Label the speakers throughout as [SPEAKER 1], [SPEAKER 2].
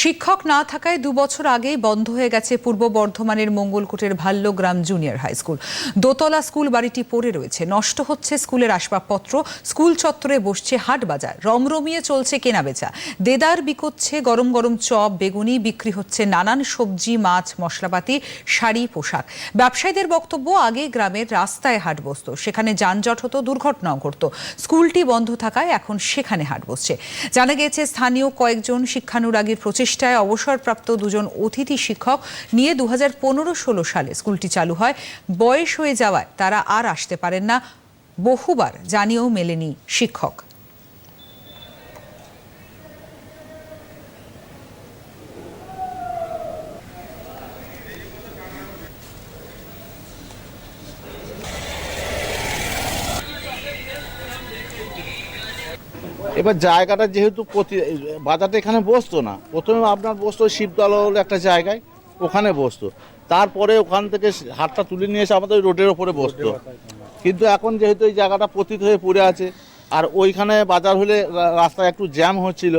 [SPEAKER 1] শিক্ষক না থাকায় দু বছর আগেই বন্ধ হয়ে গেছে পূর্ব বর্ধমানের মঙ্গলকোটের ভাল্যগ্রাম জুনিয়র হাই স্কুল। দোতলা স্কুল বাড়িটি পড়ে রয়েছে। নষ্ট হচ্ছে স্কুলের আসবাবপত্র। স্কুল চত্বরে বসছে হাট বাজার। রমরমিয়ে চলছে কেনাবেচা। দেদার বিকোচ্ছে গরম গরম চপ, বেগুনি, বিক্রি হচ্ছে নানান সবজি, মাছ, মশলাপাতি, শাড়ি, পোশাক। ব্যবসায়ীদের বক্তব্য, আগে গ্রামের রাস্তায় হাট বসতো। সেখানে যানজট হতো, দুর্ঘটনাও ঘটত। স্কুলটি বন্ধ থাকায় এখন সেখানে হাট বসছে। জানা গেছে স্থানীয় কয়েকজন শিক্ষানুরাগীর প্রচেষ্টায় অবসরপ্রাপ্ত দুজন অতিথি শিক্ষক নিয়ে দু হাজার পনেরো ষোলো সালে স্কুলটি চালু হয়। বয়স হয়ে যাওয়ায় তারা আর আসতে পারেন না। বহুবার জানিয়েও মেলেনি শিক্ষক।
[SPEAKER 2] এবার জায়গাটা যেহেতু প্রতি, বাজারটা এখানে বসতো না। প্রথমে আপনার বসতো শিবতলা একটা জায়গায়, ওখানে বসতো। তারপরে ওখান থেকে হাটটা তুলে নিয়ে এসে আমাদের রোডের ওপরে বসতো। কিন্তু এখন যেহেতু এই জায়গাটা পতিত হয়ে পড়ে আছে, আর ওইখানে বাজার হলে রাস্তায় একটু জ্যাম হচ্ছিল,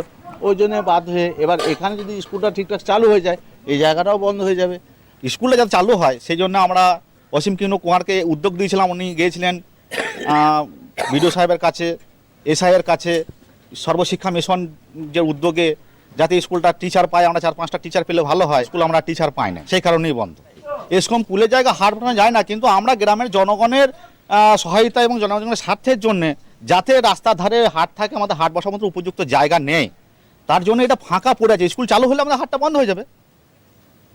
[SPEAKER 2] ওই জন্য বাদ হয়ে এবার এখানে যদি স্কুলটা ঠিকঠাক চালু হয়ে যায়, এই জায়গাটাও বন্ধ হয়ে যাবে।
[SPEAKER 3] স্কুলটা যাতে চালু হয়, সেই জন্য আমরা অসীম কিনু কুমারকে উদ্যোগ দিয়েছিলাম। উনি গিয়েছিলেন বিডিও সাহেবের কাছে, এসআইয়ের কাছে সর্বশিক্ষা মিশন যে উদ্যোগে যাতে স্কুলটা টিচার পায়, আমরা চার পাঁচটা টিচার পেলে ভালো হয়, স্কুল আমরা টিচার পাই না, সেই কারণেই বন্ধ। এসকম পুলের জায়গা হাট বানানো যায় না, কিন্তু আমরা গ্রামের জনগণের সহায়তা এবং জনগণের স্বার্থের জন্য যাতে রাস্তার ধারে হাট থাকে, আমাদের হাট বসার মতো উপযুক্ত জায়গা নেই, তার জন্য এটা ফাঁকা পড়ে আছে। স্কুল চালু হলে আমাদের হাটটা বন্ধ হয়ে যাবে।